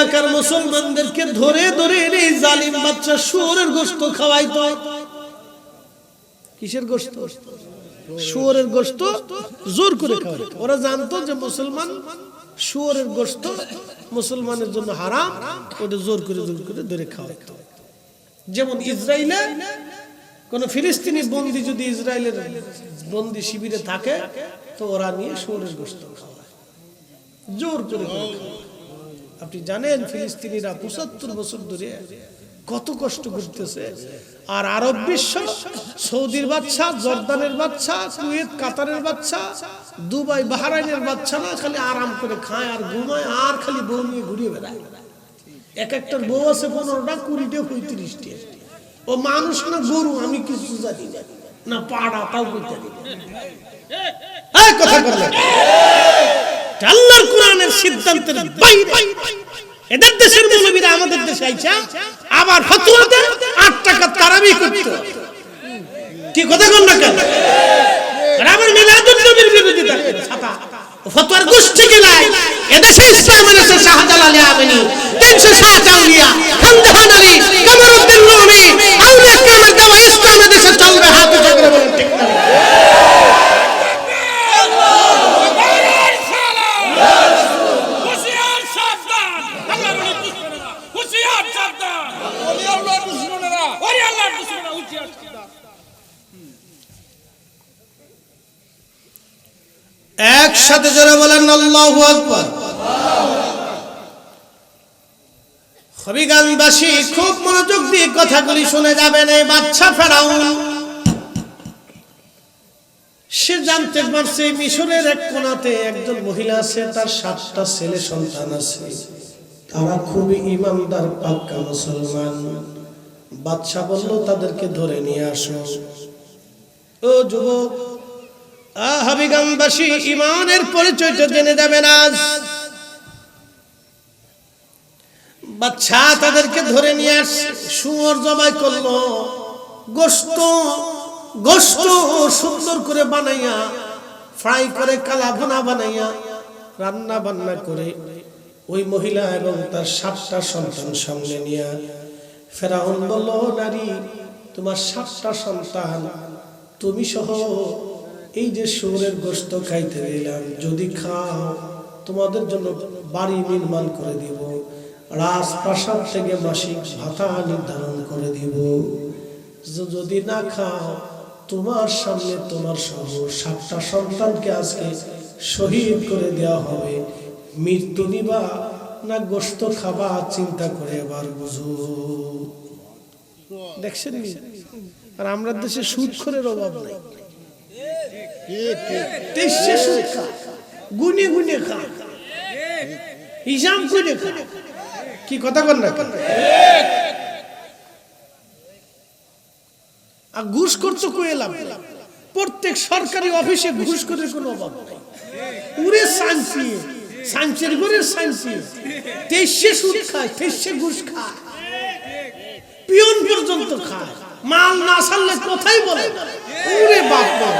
এলাকার মুসলমানদেরকে ধরে ধরে এনে জালিম বাচ্চা শুয়োরের গোস্ত খাওয়াইতো। কিসের গোস্ত শুয়োরের গোস্ত জোর করে খাওয়াইতো। ওরা জানতো যে মুসলমান শুয়োরের গোস্ত মুসলমানের জন্য হারাম ওটা জোর করে জোর করে ধরে খাওয়াইতো। যেমন ইসরায়েলে কোন ফিলিস্তিনি বন্দি যদি ইসরায়েলের বন্দি শিবিরে থাকে, তো ওরা নিয়ে শুয়োরের গোস্ত খাওয়ায়। জোর করে খাওয়ায়। আপনি জানেন ফিলিস্তিনিরা পঁচাত্তর বছর ধরে কত কষ্ট করতেছে। আর আরব বিশ্ব, সৌদির বাচ্চা জর্দানের বাচ্চা কুয়েত, কাতারের বাচ্চা দুবাই, বাহারাইনের বাচ্চা না, খালি আরাম করে খায় আর ঘুমায় আর খালি বউ নিয়ে ঘুরিয়ে বেড়ায়। এক একটার বউ আছে পনেরোটা, কুড়িটা, পঁয়ত্রিশটি। ও মানুষ না গরু, আমি কিছু জানি না। পাড়া, তাও করতে জানি না। বললে আল্লাহর কোরআনের সিদ্ধান্তের বাইরে। এদের দেশের মৌলবীরা আমাদের দেশে আইছা আবার ফতুয়াতে আট টাকা তারাবি করত। কি কথা কন না কেন? আবার মিলাদুল নবীর বিরোধিতা ছাপা। ফতোয়ার গোষ্ঠী গিলাই এদেশে ইসলাম এনেছে শাহজালাল আমিনী তিনশো ষাট আউলিয়া সন্দেহ নারী কামরুদ্দিন রুমি একসাথে যারা বলেন আল্লাহু আকবার। হবিগানবাসী খুব মনোযোগ দিয়ে কথাগুলি শুনে যাবেন এই বাচ্চা ফেরাউন। সে জানতে পারছে মিশরের এক কোনাতে একজন মহিলা আছে, তার সাতটা ছেলে সন্তান আছে। তারা খুবই ইমানদার, পাক্কা মুসলমান। বাদশা বলল, তাদেরকে ধরে নিয়ে আসো। ও যুবক হাবিগামবাসী ইমানের পরিচয়টা জেনে যাবেন আজ। বাচ্চা তাদেরকে ধরে নিয়ে আস, শুয়োর জবাই করল। গোস্ত গোস্ত সুন্দর করে বানাইয়া, ফ্রাই করে কালা ভুনা বানাইয়া, রান্না বান্না করে ওই মহিলা এবং তার সাতটা সন্তান সামনে নিয়ে ফেরাউন বলল নারী, তোমার সাতটা সন্তান, তুমি সহ এই যে শুয়োরের গোস্ত খাইতে দিলাম, যদি খাও, তোমাদের জন্য বাড়ি নির্মাণ করে দিব, রাজপ্রাসাদ থেকে মাসিক ভাতা নির্ধারণ করে দিব। যদি না খাও, তোমার সামনে তোমার সহ সাতটা সন্তানকে আজকে শহীদ করে দেওয়া হবে। মৃত্যু নিবা, না গোস্ত খাবা, চিন্তা করে এবার বুঝো। দেখছেন আর আমরা দেশে সুদ খোরের অভাব নাই। তেইশে খা গুনে গুনে খা করে খা কি কথা বল না আর ঘুষ করছ কয়ে লাভ নেই। প্রত্যেক সরকারি অফিসে ঘুষ করে কোনো অভাব উড়ে শান্তি শান্তির ঘরে শান্তি তেইশে সুদ খায় তেইশে ঘুষ খায় পিয়ন পর্যন্ত খায় মাল না সারলে কোথায় বলে ওরে বাপ বাপ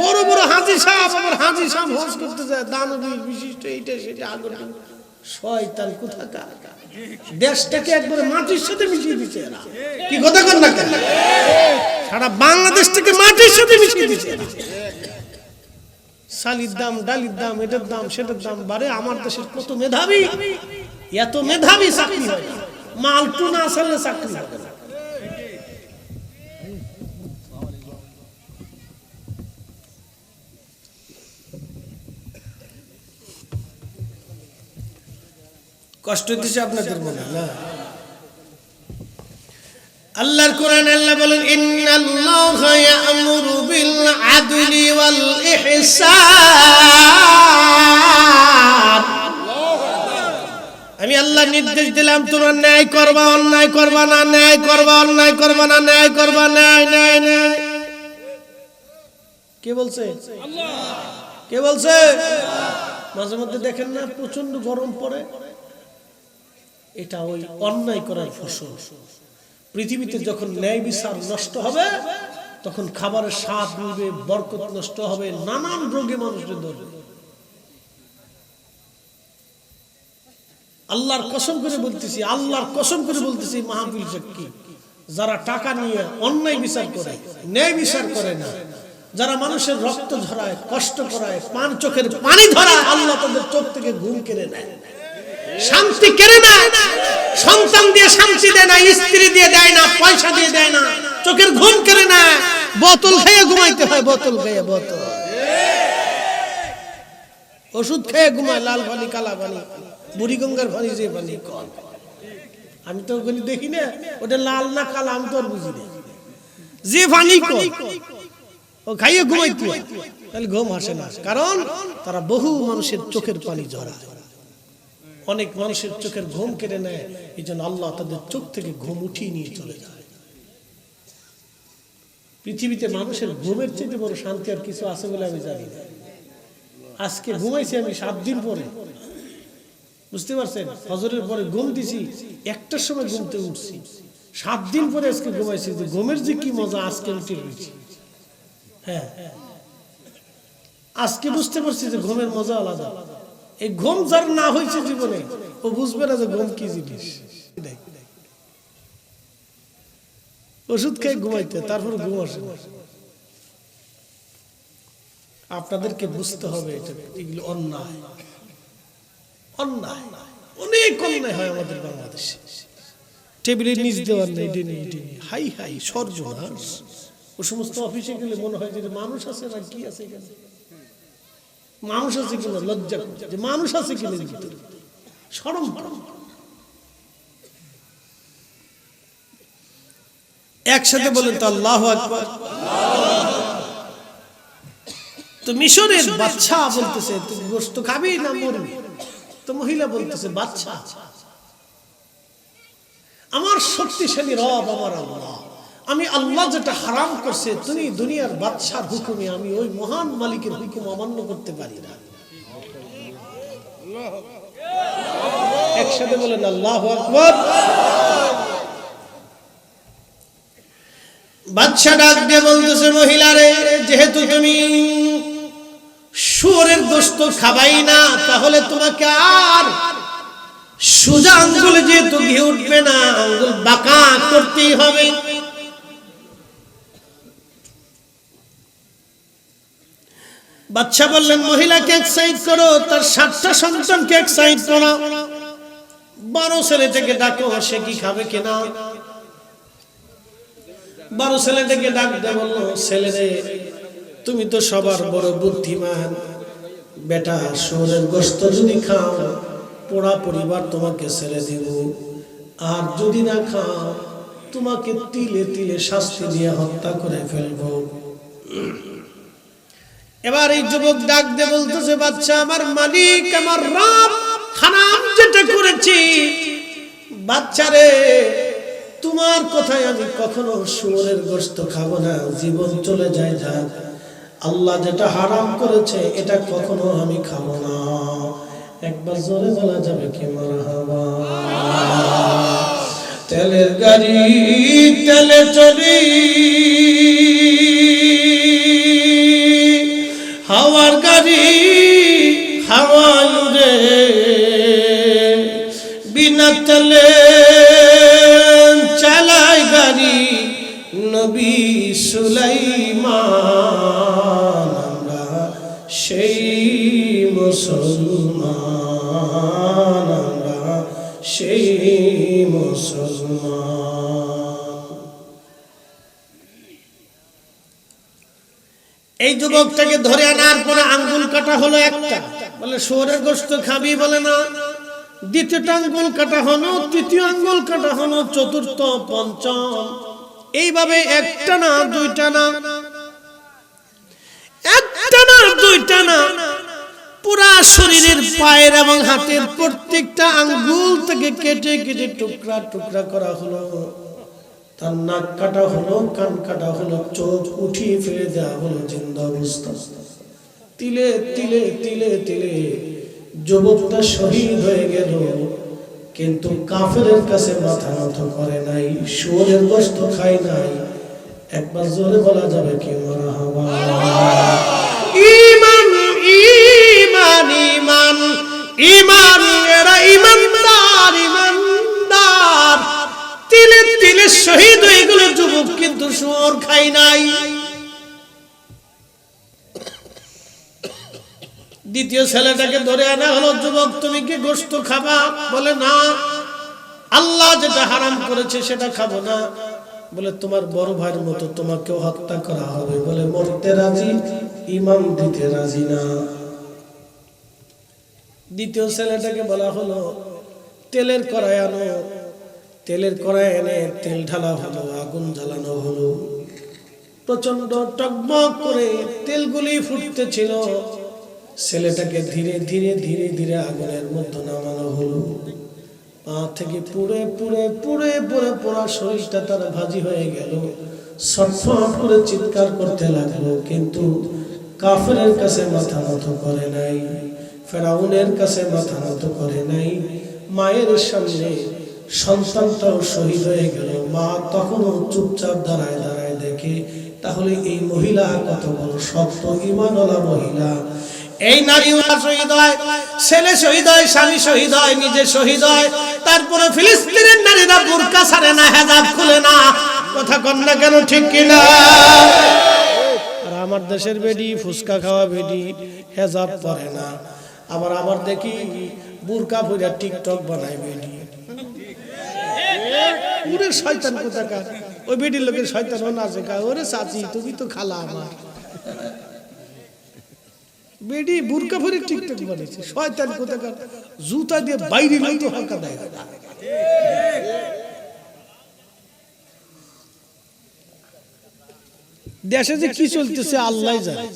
বড় বড় হাজি সাহেব আবার হাজি সাহেব হজ করতে যায়, দানবী বিশিষ্ট, এইটা সেটা আগর শয়তান কোথাকার? দেশটাকে একবারে মাটির সাথে মিশিয়ে দিচ্ছে এরা। কি কথা কর না সারা বাংলাদেশটাকে মাটির সাথে মিশিয়ে দিচ্ছে শালির দাম, ডালির দাম এটার দাম সেটার দাম বাড়ে। আমার দেশের কত মেধাবী? এত মেধাবী চাকরি হয়। না। মালটু না আসলে চাকরি হবে কষ্ট হইতেছে আপনাদের মনে, না? আল্লাহর কোরআন আল্লাহ বলেন, ইন্নাল্লাহা ইয়া'মুরু বিল আদলি ওয়াল ইহসান আমি আল্লাহ নির্দেশ দিলাম, তোমরা ন্যায় করবা, অন্যায় করবা না, ন্যায় করবা, অন্যায় করবা না, ন্যায় করবা, ন্যায় ন্যায় ন্যায়। কে বলছে? কে বলছে? মাঝে মধ্যে দেখেন না প্রচণ্ড গরম পড়ে। এটা ওই অন্যায় করার ফসল। পৃথিবীতে যখন ন্যায় বিচার নষ্ট হবে, তখন খাবারের স্বাদ মিলবে, বরকত নষ্ট হবে, নানান রোগে মানুষের ধরবে। আল্লাহর কসম করে বলতেছি, আল্লাহর কসম করে বলতেছি, মাহফিল সাক্ষী, যারা টাকা নিয়ে অন্যায় বিচার করে, ন্যায় বিচার করে না, যারা মানুষের রক্ত ঝরায় কষ্ট করায়, পান চোখের পানি ধরায়, আল্লাহ তাদের চোখ থেকে ঘুম কেড়ে নেয়। শান্তি কেড়ে নেয়। সন্তান দিয়ে শান্তি দেয় না, স্ত্রী দিয়ে দেয় না, পয়সা দিয়ে দেয় না, চোখের ঘুম কেড়ে নেয়। বোতল খেয়ে ঘুমাইতে হয়, বোতল খেয়ে বোতল। ওষুধ খেয়ে ঘুমায়, লাল পানি, কালা পানি বুড়িগঙ্গার পানি, যে পানি কল আমি তো ওখানে দেখি না, ওটা লাল না কালা, আমি তো বুঝি না। যে পানি ও খাইয়ে ঘুমাইতে। তাহলে ঘুম আসে না, কারণ তারা বহু মানুষের চোখের পানি জড়ায় অনেক মানুষের চোখের ঘুম কেড়ে নেয়। এই জন্য আল্লাহ তাদের চোখ থেকে ঘুম উঠিয়ে নিয়ে চলে যায়। পৃথিবীতে মানুষের ঘুমের চেয়ে বড় শান্তি আর কিছু আছে বলে আমি জানি না। আজকে ঘুমাইছি আমি সাত দিন পরে। বুঝতে পারছেন? হজরের পরে ঘুম দিছি, একটার সময় ঘুমতে উঠছি। সাত দিন পরে আজকে ঘুমাইছি, যে ঘুমের যে কি মজা, আজকে উঠে রয়েছি হ্যাঁ। আজকে বুঝতে পারছি যে ঘুমের মজা আলাদা। এই ঘুম যার না হয়েছে জীবনে, ও বুঝবে না যে ঘুম কি জিনিস। ওষুধ খেয়ে ঘুমাইতে, তারপর ঘুম আসে আপনাদেরকে বুঝতে হবে এটা এগুলো অন্যায়। অন্যায়। অনেক অন্যায় হয় আমাদের বাংলাদেশে। টেবিলের নিচ দেওয়ার নেই ডেনি ডেনি হাই হাই, সর্বনাশ। ও সমস্ত অফিসে গেলে মনে হয় যে মানুষ আছে না কি আছে এখানে? মানুষ আছে কিনা লজ্জা যে মানুষ আছে কিনা ভিতরে? সরম একসাথে বলেন তো আল্লাহ তো মিশরের বাচ্চা বলতেছে, তুই গোস্ত খাবি না মরবি? তো মহিলা বলতেছে, বাচ্চা। আমার শক্তিশালী রব আমার আল্লাহ। আমি আল্লাহ যেটা হারাম করছে, তুমি দুনিয়ার বাদশার হুকুমে আমি ওই মহান মালিকের হুকুম অমান্য করতে পারি না। একসাথে বলেন, আল্লাহ আকবর। বাদশা ডাক দিয়ে বলতেছে, মহিলারে, যেহেতু তুমি শুয়োরের গোস্ত খাবাই না, তাহলে তোমাকে আর সোজা আঙ্গুলে যেহেতু ঘি উঠবে না, আঙ্গুল বাঁকা করতেই হবে। বাচ্চা বললেন, মহিলাকে এক্সাইট করো, তার সাতটা সন্তানকে এক্সাইট করো। বারো ছেলেটাকে ডাকো, সে কি খাবে কিনা? বারো ছেলেটাকে ডাক বলল ছেলে রে তুমি তো সবার বড় বুদ্ধিমান। বেটা শোরের গোস্ত যদি খাও, পোড়া পরিবার তোমাকে ছেড়ে দিব। আর যদি না খাও, তোমাকে তিলে তিলে শাস্তি দিয়ে হত্যা করে ফেলব। এবার এই যুবক ডাক দে বলতেছে, বাচ্চা, আমার মালিক, আমার রাম হারাম যেটা করেছি। বাচ্চারে তোমার কথায় আমি কখনো শুয়োরের গোস্ত খাব না, জীবন চলে যায় যাক আল্লাহ যেটা হারাম করেছে, এটা কখনো আমি খাব না। একবার জোরে বলা যাবে কি মারহাবা? তেলের গাড়ি তেলে চলি তেলে চালায় গাড়ি নবী সুলাইমান, আমরা সেই মুসলমান, আমরা সেই মুসলমান। এই যুবকটাকে ধরে আনার পরে আঙ্গুল কাটা হলো একটা। বলে শোরের গোস্ত খাবি? বলে, না। দ্বিতীয়টা আঙ্গুল কাটা হলো, তৃতীয় আঙ্গুল কাটা হলো, চতুর্থ, পঞ্চম। এইভাবে একটা না, দুইটা না। একটা না, দুইটা না। পুরা শরীরের পায়ের এবং হাতের প্রত্যেকটা আঙ্গুল থেকে কেটে কেটে টুকরা টুকরা করা হলো। তার নাক কাটা হলো, কান কাটা হলো, চোখ উঠিয়ে ফেলে দেওয়া হলো, জিন্দা অবস্থা। তিলে তিলে তিলে তিলে। যুবকটা শহীদ হয়ে গেল, কিন্তু কাফেরের কাছে মাথা নত করে নাই শুয়ের কষ্ট খাই নাই। একবার জোরে বলা যাবে কি মরা হবা তিলে শহীদ হয়ে যুবক কিন্তু শুয়োর খাই নাই। দ্বিতীয় ছেলেটাকে ধরে আনা হলো, যুবক, তুমি কি গোস্ত খাবা? বলে, না। আল্লাহ যেটা হারাম করেছে সেটা খাব না। বলে, তোমার বড় ভাইয়ের মতো তোমাকেও হত্যা করা হবে। বলে, মরতে রাজি, ইমাম দিতে রাজি না। দ্বিতীয় ছেলেটাকে বলা হলো, তেলের কড়াই আনো। তেলের কড়াই এনে তেল ঢালা হলো, আগুন জ্বালানো হলো। প্রচণ্ড টকবক করে তেলগুলি ফুটতেছিল ছেলেটাকে ধীরে ধীরে ধীরে ধীরে আগুনের মধ্যে নামানো হলো। পা থেকে পুড়ে পুড়ে পুড়ে পুড়ে পোড়া শরীরটা তার ভাজি হয়ে গেল। ছটফট করে চিৎকার করতে লাগল, কিন্তু কাফেরের কাছে মাথা নত করে নাই, ফেরাউনের কাছে মাথা নত করে নাই। মায়ের সামনে সন্তানটাও শহীদ হয়ে গেল। মা তখনও চুপচাপ দাঁড়ায় দাঁড়ায় দেখে, তাহলে এই মহিলা কত বড় শক্ত ইমানওয়ালা মহিলা। এই নারী শহীদ হয়, ছেলে শহীদ হয়, স্বামী শহীদ হয়, নিজে শহীদ হয়। তারপরে ফিলিস্তিনের নারীরা বুরকা ছাড়ে না, হেজাব খুলে না। কথা কন না কেন, ঠিক কিনা আর আমার দেশের বেডি, ফুচকা খাওয়া বেডি, হেজাব পরে না। আবার আবার দেখি বুরকা পরে টিকটক বানায় বেডি। ওরে শয়তান কোথাকার? ওই বেডির লোকের শয়তান নাচে ওরে চাচি, তুমি তো খালা আমার। বেডি বুরকা ভরে ঠিকঠাক বানিয়েছে। শয়তান কোথাকার? জুতা দিয়ে বাইরে লই তো হালকা দেয় দেশে যে কি চলতেছে আল্লাহ জানে।